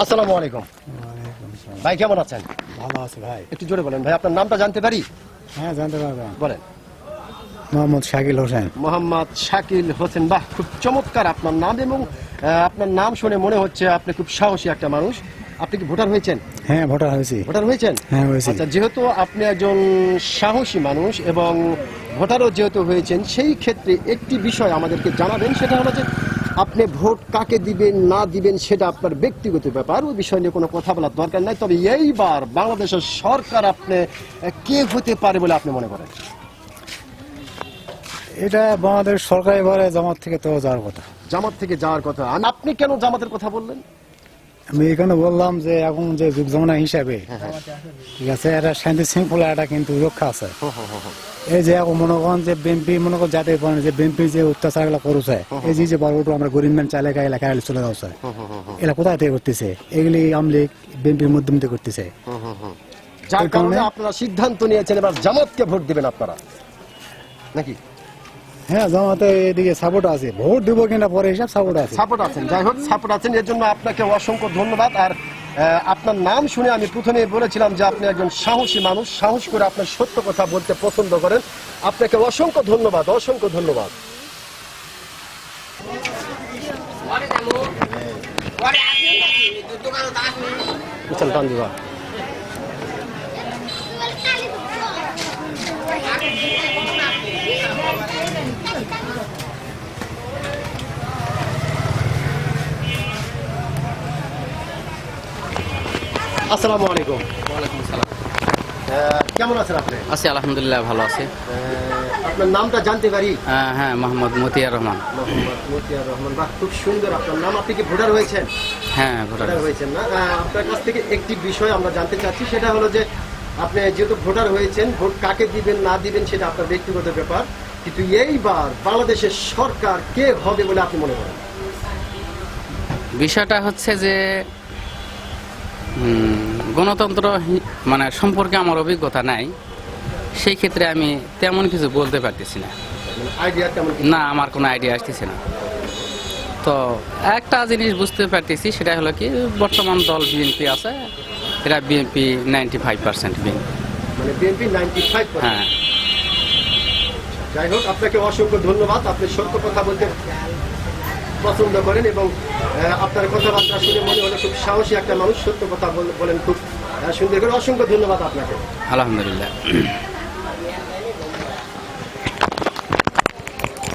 আসসালামু আলাইকুম। ভাই কেমন আছেন? ভালো আছে ভাই। একটু জোরে বলেন ভাই আপনার নামটা জানতে পারি? হ্যাঁ জানতে পারবেন। বলেন। মোহাম্মদ শাকিল হোসেন। মোহাম্মদ শাকিল হোসেন। বাহ খুব চমৎকার আপনার নাম এবং আপনার নাম শুনে মনে হচ্ছে আপনি খুব সাহসী একটা মানুষ। আপনি কি ভোটার হয়েছেন? হ্যাঁ ভোটার হয়েছি। ভোটার হয়েছেন? হ্যাঁ, হয়েছি। আচ্ছা যেহেতু আপনি একজন সাহসী মানুষ এবং ভোটারও যেহেতু হয়েছেন সেই ক্ষেত্রে একটি বিষয় আমাদেরকে জানাবেন সেটা হলো যে আপনি ভোট কাকে দিবেন না দিবেন সেটা আপনার ব্যক্তিগত ব্যাপার। ওই বিষয় নিয়ে কোনো কথা বলার দরকার নাই। তবে এইবার বাংলাদেশের সরকার আপনি কে হতে পারে বলে আপনি মনে করেন? এটা বাংলাদেশ সরকার এবারে জামাত থেকে তো যাওয়ার কথা। জামাত থেকে যাওয়ার কথা। আপনি কেন জামাতের কথা বললেন? আমি এখানে বললাম যে এখন যে যুগ জমানা হিসাবে ঠিক আছে এটা শান্তি শৃঙ্খলা এটা কিন্তু রক্ষা আছে। এই যে এখন মনে করেন যে বিএনপি মনে করেন জাতীয় পারেন যে বিএনপি যে অত্যাচারগুলা করছে এই যে যে বারোটো আমরা গরিব চালে গায়ে এলাকায় চলে যাচ্ছে। এরা কোথায় থেকে করতেছে? এগুলি আমলিগ বিএনপির মাধ্যম থেকে করতেছে যার কারণে- আপনারা সিদ্ধান্ত নিয়েছেন এবার জামাতকে ভোট দিবেন আপনারা। নাকি? হ্যাঁ জামাতে এদিকে সাপোর্ট আছে। ভোট দিব কিনা পরে হিসাব সাপোর্ট আছে। সাপোর্ট আছেন। যাই হোক সাপোর্ট আছেন। এর জন্য আপনাকে অসংখ্য ধন্যবাদ। আর আপনার নাম শুনে আমি প্রথমে বলেছিলাম যে আপনি একজন সাহসী মানুষ। সাহস করে আপনার সত্য কথা বলতে পছন্দ করেন। আপনাকে অসংখ্য ধন্যবাদ অসংখ্য ধন্যবাদ। চল আসসালামু আলাইকুম। ওয়ালাইকুম সালাম আহ, কেমন আছেন আপনি? আছি আলহামদুলিল্লাহ ভালো আছি। আপনার নামটা জানতে পারি? আহ, হ্যাঁ মোহাম্মদ মতিয়ার রহমান। মোহাম্মদ মতিয়ার রহমান বাহ খুব সুন্দর আপনার নাম। আপনি কি ভোটার হয়েছেন? হ্যাঁ ভোটার হয়েছেন না? আপনার কাছ থেকে একটি বিষয় আমরা জানতে চাচ্ছি সেটা হলো যে আপনি যেহেতু ভোটার হয়েছেন ভোট কাকে দিবেন না দিবেন সেটা আপনার ব্যক্তিগত ব্যাপার। কিন্তু এইবার বাংলাদেশের সরকার কে হবে বলে আপনি মনে করেন? বিষয়টা হচ্ছে যে গণতন্ত্র মানে সম্পর্কে আমার অভিজ্ঞতা নাই। সেই ক্ষেত্রে আমি তেমন কিছু বলতে পারতেছি না। না আমার কোনো আইডিয়া আসতেছে না। তো একটা জিনিস বুঝতে পারতেছি সেটা হলো কি বর্তমান দল বিএনপি আছে এটা BNP ninety five percent BNP হ্যাঁ। যাই হোক আপনাকে অসংখ্য ধন্যবাদ। আপনি সত্য কথা বলতে পছন্দ করেন এবং আপনার কথাবার্তা শুনে মনে হলো খুব সাহসী একটা মানুষ, সত্য কথা বল- বলেন খুব সুন্দর করে। অসংখ্য ধন্যবাদ আপনাকে। আলহামদুলিল্লাহ।